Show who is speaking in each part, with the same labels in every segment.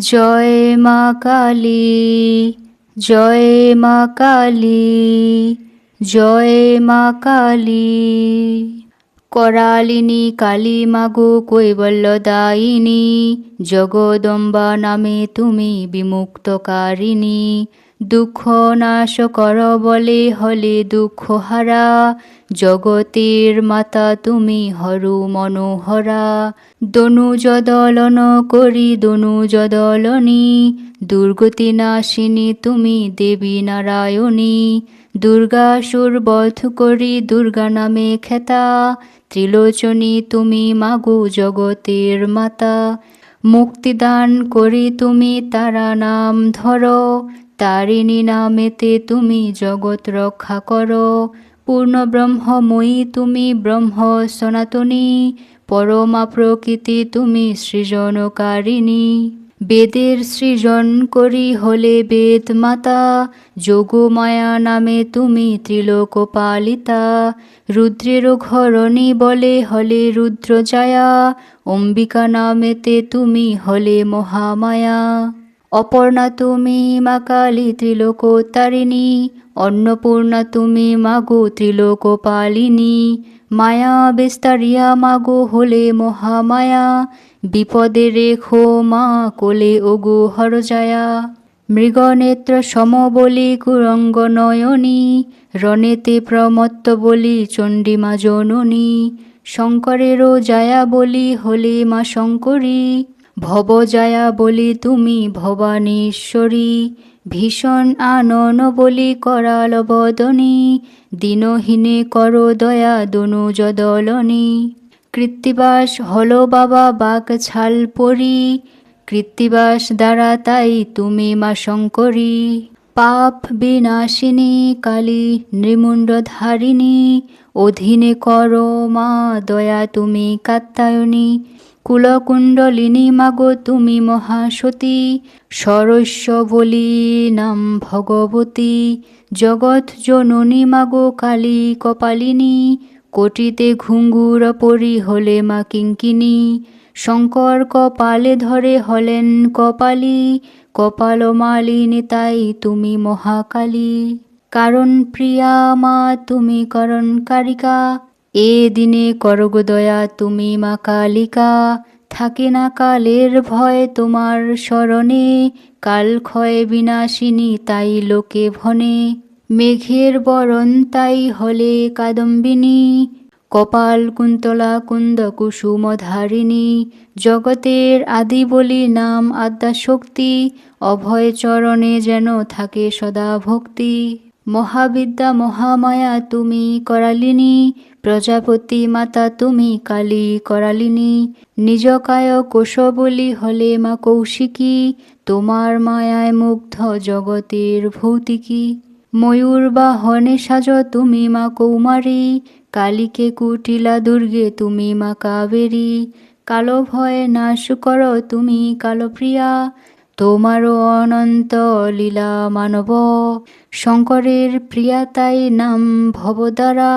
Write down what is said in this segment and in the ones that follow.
Speaker 1: জয় মা কালী, জয় মা কালী, জয় মা কালী। করালিনী কালী মাগো কৈবল্যদায়িনী জগদম্বা নামে তুমি বিমুক্তকারিণী। দুঃখ নাশ কর বলে হলে দুঃখ হারা। জগতের মাতা তুমি হরু মনোহরা। দনুজদলন করি দনুজদলনী দুর্গতি নাশিনী তুমি দেবী নারায়ণী। দুর্গাসুর বধ করি, দুর্গা নামে খেতা ত্রিলোচনী তুমি মাগু জগতের মাতা। মুক্তিদান করি তুমি তারা নাম ধরো। তারিণী নামেতে তুমি জগৎ রক্ষা করো। পূর্ণ ব্রহ্মময়ী তুমি ব্রহ্ম সনাতনী। পরমা প্রকৃতি তুমি সৃজনকারিণী। বেদের সৃজন করি হলে বেদ মাতা। যোগমায়া নামে তুমি ত্রিলোক পালিতা রুদ্রের ঘরণী বলে হলে রুদ্র জায়া অম্বিকা নামেতে তুমি হলে মহামায়া। অপর্ণা তুমি মা কালী ত্রিলোক তারিণী অন্নপূর্ণা তুমি মাগো ত্রিলোক পালিনী মায়া বিস্তারিয়া মাগো হলে মহামায়া, বিপদে রেখো মা কোলে ওগো হরজায়া। মৃগনেত্র সম বলি কুরঙ্গ নয়নী, রণেতে প্রমত্ত বলি চণ্ডীমা জননী, শঙ্করেরও জায়া বলি হলে মা শঙ্করী ভবজায়া বলি তুমি ভবানীশ্বরী, ভীষণ আনন বলি করাল বদনী, দিনহীনে কর দয়া দনু যদলনী। কৃত্তিবাস হলো বাবা বাক ছাল পরি, কৃত্তিবাস দ্বারা তাই তুমি মা শঙ্করী। পাপ বিনাশিনী কালী নৃমুণ্ড ধারিণী অধীনে কর মা দয়া তুমি কাত্তায়নী কুলকুণ্ডলিনী মাগো তুমি মহাসতী সরস্য বলি নাম ভগবতী। জগৎ জননী মাগো কালী কপালিনী, কোটিতে ঘুঙ্গুর পরি হলে মা কিঙ্কিনী। শঙ্কর কপালে ধরে হলেন কপালী, কপাল মালিনী তাই তুমি মহাকালী। কারণ প্রিয়া মা, তুমি করণ কারিকা। এ দিনে করগ দয়া তুমি মা কালিকা। থাকে না কালের ভয় তোমার স্মরণে, কাল ক্ষয় বিনাশিনী তাই লোকে ভনে। মেঘের বরণ তাই হলে কাদম্বিনী, কপাল কুন্তলা কুন্দ কুসুম ধারিণী। জগতের আদি বলি নাম আদ্যা শক্তি, অভয় চরণে যেন থাকে সদা ভক্তি। মহাবিদ্যা মহামায়া তুমি করালিনী প্রজাপতি মাতা তুমি কালী করালিনী নিজকায় কোষ বলি হলে মা কৌশিকী, তোমার মায়ায় মুগ্ধ জগতের ভৌতিকী। ময়ূর বা হনে সাজ তুমি মা কৌমারী, কালীকে কুটিলা দুর্গে তুমি মা কাবেরী। কালো ভয় নাশ কর তুমি কালো প্রিয়া তোমারও অনন্ত লীলা মানব। শঙ্করের প্রিয়া তাই নাম ভবদ্বারা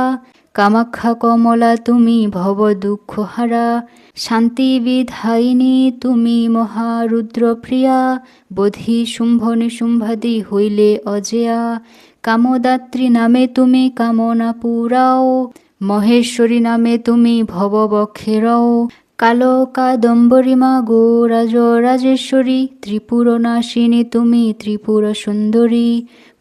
Speaker 1: কামাখ্যা কমলা, তুমি ভব দুঃখ হারা। শান্তি বিধায়িনী, তুমি মহারুদ্র প্রিয়া বোধি শুম্ভ নিশুম্ভাদি হইলে অজেয়া। কামদাত্রী নামে তুমি কামনা পুরাও। মহেশ্বরী নামে তুমি ভববক্ষেরও কালো কাদম্বরী মা গো রাজ রাজেশ্বরী ত্রিপুর নাশিনী তুমি ত্রিপুর সুন্দরী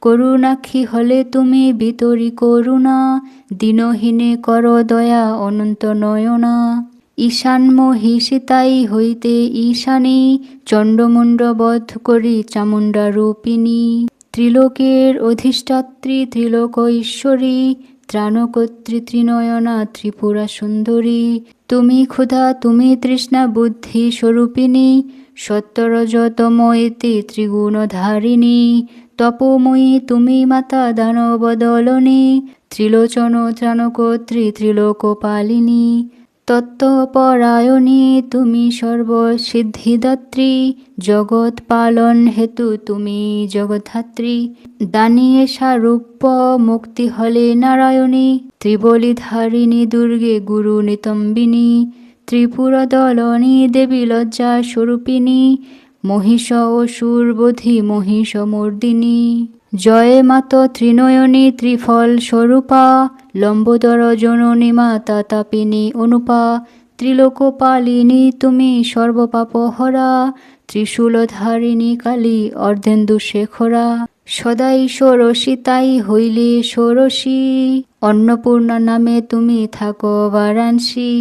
Speaker 1: করুণাক্ষী হলে তুমি বিতরি করুণা, দিনহীনে কর দয়া অনন্ত নয়না। ঈশান মহিষিতাই হইতে ঈশানী, চণ্ডমুণ্ড বধ করি চামুণ্ডা রূপিণী। ত্রিলোকের অধিষ্ঠাত্রী, ত্রিলোক ঈশ্বরী ত্রাণকর্ত্রী, ত্রিনয়না, ত্রিপুরা সুন্দরী। তুমি ক্ষুধা, তুমি তৃষ্ণা বুদ্ধি স্বরূপিণী সত্যরজতময়ীতে ত্রিগুণধারিণী। তপময়ী, তুমি মাতা দানবদলনী, ত্রিলোচন ত্রাণকর্ত্রী, ত্রিলোকপালিনী, তত্ত্বপরায়ণী, তুমি সর্বসিদ্ধিদাত্রী জগৎ পালন হেতু তুমি জগধাত্রী দানিয়ে সারূপ্য মুক্তি হলে নারায়ণী, ত্রিবলিধারিণী দুর্গে গুরু নিতম্বিনী ত্রিপুরা দলনী দেবী লজ্জা স্বরূপিণী মহিষ অসুরবোধি মহিষ মর্দিনী। জয়ে মাত ত্রিনয়নী ত্রিফল স্বরূপা, লম্বোদর জননী মাতা তাপিনী অনুপা। ত্রিলোকপালিনী তুমি সর্বপাপ হরা ত্রিশূলধারিণী কালী অর্ধেন্দু শেখরা। সদাই তাই হইলে ষোড়শী, অন্নপূর্ণা নামে তুমি থাকো বারাণসী।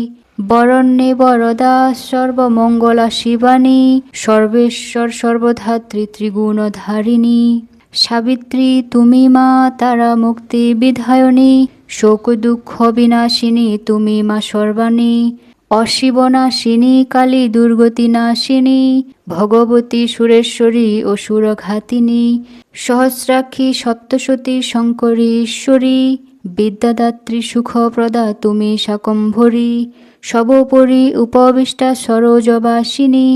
Speaker 1: বরণ্যে বরদা সর্বমঙ্গলা শিবানী, সর্বেশ্বর সর্বধাত্রী ত্রিগুণধারিণী। সাবিত্রী, তুমি মা তারা মুক্তি বিধায়নী শোক দুঃখ বিনাশিনী, তুমি মা সর্বাণী। অশিবনাশিনী কালী দুর্গতি নাশিনী, ভগবতী সুরেশ্বরী ও সুরঘাতিনী, সহস্রাক্ষী সপ্তশতী শঙ্করী ঈশ্বরী বিদ্যাদাত্রী সুখপ্রদা, তুমি শাকম্ভরী। সবোপরি উপবিষ্টা সরোজবাসিনী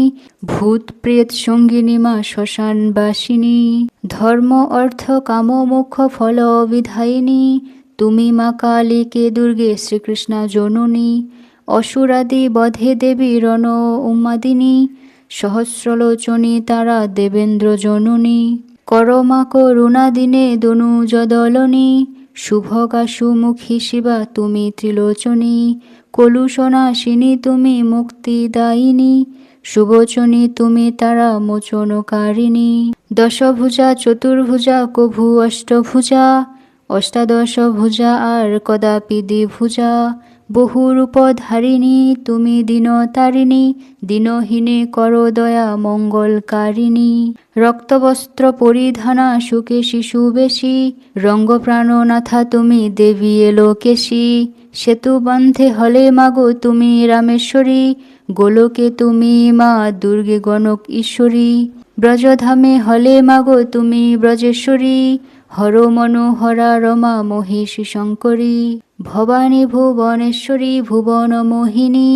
Speaker 1: ভূত প্রেত সঙ্গিনী মা শ্মশানবাসিনী, ধর্ম, অর্থ, কাম, মোক্ষ, ফল বিধায়িনী তুমি মা কালীকে দুর্গে, শ্রীকৃষ্ণা জননী, অসুরাদি, বধে দেবী, রণ উম্মাদিনী সহস্রলোচনী তারা, দেবেন্দ্র জননী, করমা করুণা দিনে দনু যদলনী শুভকা সুমুখী শিবা, তুমি ত্রিলোচনী কলুষণাসিনী তুমি মুক্তিদায়িনী সুবচনী তুমি, তারা মোচনকারিণী। দশভুজা, চতুর্ভুজা, কভু অষ্টভুজা। অষ্টাদশ ভুজা আর কদাপি দ্বিভুজা। বহুরূপধারিণী, তুমি দিনতারিণী, দিনহীনে কর দয়া মঙ্গলকারিণী। রক্তবস্ত্র পরিধানা সুখে শিশু বেশি রঙ্গপ্রাণনাথা তুমি দেবী এলোকেশী সেতু বন্ধে হলে মাগো তুমি রামেশ্বরী, গোলকে তুমি মা দুর্গে গণক ঈশ্বরী। ব্রজধামে হলে মাগো তুমি ব্রজেশ্বরী হর মনোহরা রমা মহিষী শঙ্করী, ভবানী ভুবনেশ্বরী ভুবন মোহিনী,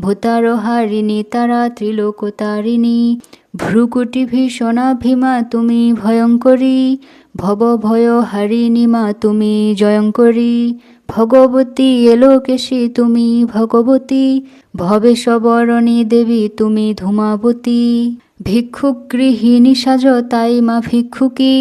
Speaker 1: ভূতারহারিণী তারা ত্রিলোকতারিণী ভ্রুকুটি ভীষণা ভীমা তুমি ভয়ঙ্করী ভব ভয় হারিণী মা তুমি জয়ঙ্করী, ভগবতী এলোকেশী তুমি ভগবতী, ভবেশবরণী দেবী তুমি ধূমাবতী, ভিক্ষুক গৃহিণী সাজ তাই মা ভিক্ষুকী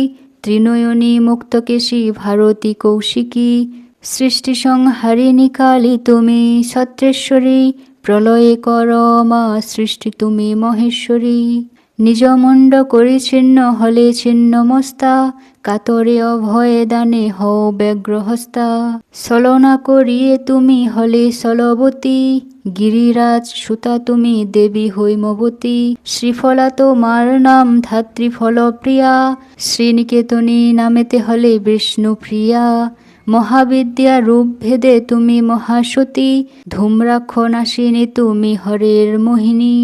Speaker 1: ত্রিনয়নী মুক্তকেশী ভারতী কৌশিকী সৃষ্টি সংহারিণী কালী তুমি সত্রেশ্বরী প্রলয়ে কর মা সৃষ্টি তুমি মহেশ্বরী। নিজ মণ্ড করি ছিন্ন, হলে ছিন্ন মস্তা, কাতরে অভয়ে দানে হও ব্যগ্রহস্তা। সলনা করিয়ে তুমি হলে সলবতী গিরিরাজ সুতা তুমি দেবী হৈমবতী শ্রীফলা তোমার নাম ধাত্রী ফলপ্রিয়া শ্রীনিকেতনী নামেতে হলে বিষ্ণুপ্রিয়া মহাবিদ্যা রূপ ভেদে তুমি মহাসতী, ধূম্রাক্ষ নাশিনী তুমি হরের মোহিনী,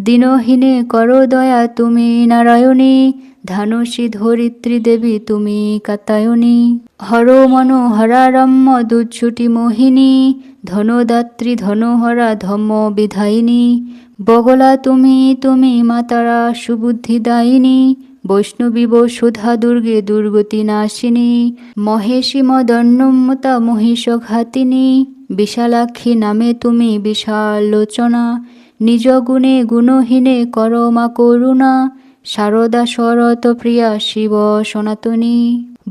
Speaker 1: দিনহীনে কর দয়া তুমি নারায়ণী ধানুষী ধরিত্রী দেবী তুমি কাতায়নী। হর মনোহরারম্য দুচ্ছুটি মোহিনী। ধনদাত্রী ধনোহরা ধম্ম বিধায়িনী। বগলা তুমি তুমি মাতারা সুবুদ্ধিদায়িনী বৈষ্ণবী সুধা দুর্গে দুর্গতি নাশিনী। মহেশী মদন্নমতা মহিষ ঘাতিনী। বিশালাক্ষী নামে তুমি বিশাল লোচনা। নিজ গুণে গুণহীনে করমা করুণা। শারদা শরত প্রিয়া শিব সনাতনী।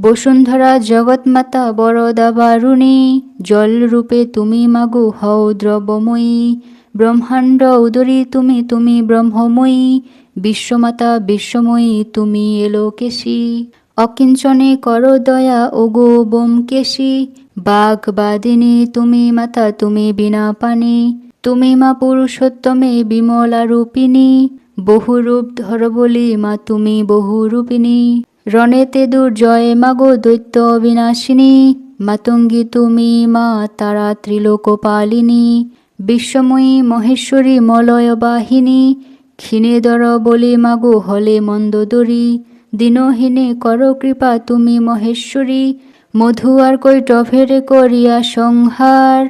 Speaker 1: বসুন্ধরা জগৎমাতা বরদা বারুণী। জল রূপে তুমি মাগু হও দ্রবময়ী। ব্রহ্মাণ্ড উদরী তুমি তুমি ব্রহ্মময়ী। বিশ্বমাতা বিশ্বময়ী তুমি এলোকেশী অকিঞ্চনে কর দয়া, ওগো বোমকেশী বাঘ বাদিনী তুমি মাতা, তুমি বিনা পানি তুমি মা পুরুষোত্তমে বিমলা রূপিণী। বহুরূপ ধর বলি মা, তুমি বহুরূপিণী। রণেতে দুর্জয় মাগো দৈত্য বিনাশিনী মাতঙ্গী তুমি মা, তারা ত্রিলোকপালিনী। বিশ্বময়ী মহেশ্বরী মলয় বাহিনী। ক্ষীণেদর বলি মাগো হলে মন্দদরি দিনহীনে কর কৃপা তুমি মহেশ্বরী। মধু আর কৈটফের করিয়া সংহার।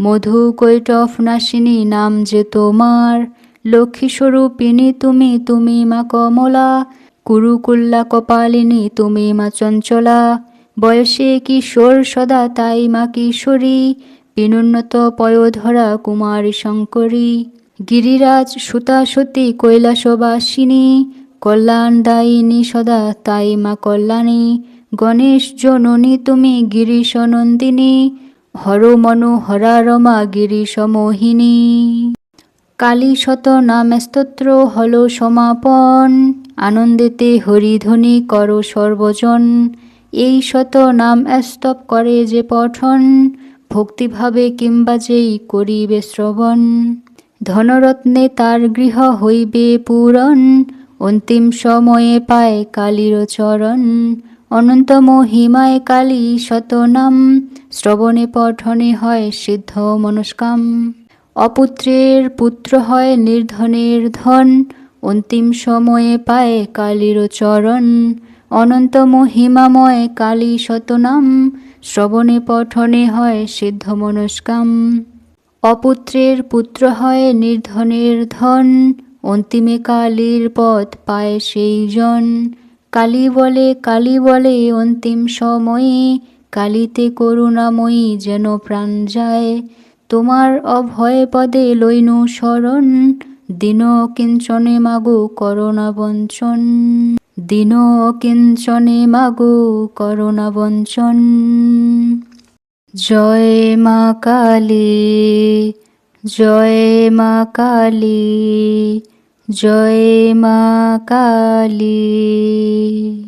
Speaker 1: মধু কৈটফ নাশিনী নাম যে তোমার। লক্ষ্মী স্বরূপিণী তুমি তুমি মা কমলা, কুরুকুল্লা কপালিনী তুমি মা চঞ্চলা। বয়সে কিশোর সদা তাই মা কিশোরী বিনুন্নত পয়োধরা কুমারী শঙ্করী। গিরিরাজ সুতা সতী কৈলাসবাসিনী, কল্যাণদায়িনী সদা তাই মা কল্যাণী। গণেশ জননী তুমি গিরিশ নন্দিনী হর মনু হরা রমা গিরিশ মোহিনী কালী শত নাম স্তোত্র হল সমাপন। আনন্দেতে হরিধ্বনি কর সর্বজন। এই শত নাম স্তব করে যে পঠন, ভক্তিভাবে কিংবা যেই করিবে শ্রবণ। ধনরত্নে তার গৃহ হইবে পূরণ, অন্তিম সময়ে পায় কালীর চরণ। অনন্ত মহিমায় কালী শতনাম শ্রবণে পঠনে হয় সিদ্ধ মনস্কাম। অপুত্রের পুত্র হয় নির্ধনের ধন। অন্তিম সময়ে পায় কালীর চরণ। অনন্ত মহিমাময় কালী শতনাম শ্রবণে পঠনে হয় সিদ্ধ মনস্কাম। অপুত্রের পুত্র হয় নির্ধনের ধন। অন্তিমে কালীর পথ পায় সেই জন কালী বলে কালী বলে অন্তিম সময়ে। কালীতে করুণাময়ী যেন প্রাণ যায়। তোমার অভয় পদে লইনু শরণ, দিন কিঞ্চনে মাগো করোনা বঞ্চন। দিন কিঞ্চনে মাগো করোনা বঞ্চন। জয় মা কালী, জয় মা কালী, জয় মা কালী।